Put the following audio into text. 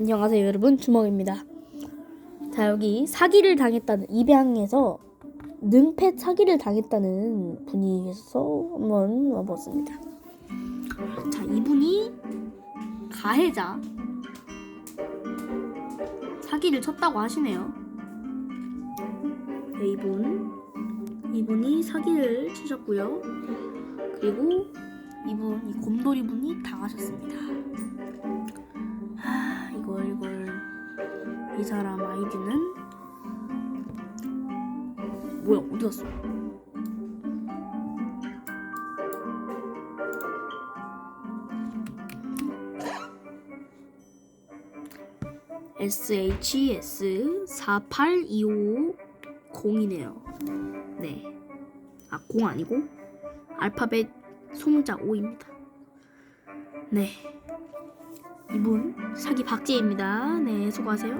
안녕하세요 여러분 주먹입니다. 자 여기 사기를 당했다는 입양에서 능패 사기를 당했다는 분이 계셔서 한번 와봤습니다. 자 이분이 가해자 사기를 쳤다고 하시네요. 네, 이분 이분이 사기를 치셨고요. 그리고 이분 이 곰돌이 분이 당하셨습니다. 이 사람 아이디는 뭐야 어디 갔어? SHS 48250이네요. 네. 아, 0 아니고 알파벳 소문자 5입니다. 네. 이분 사기 박제입니다. 네, 수고하세요.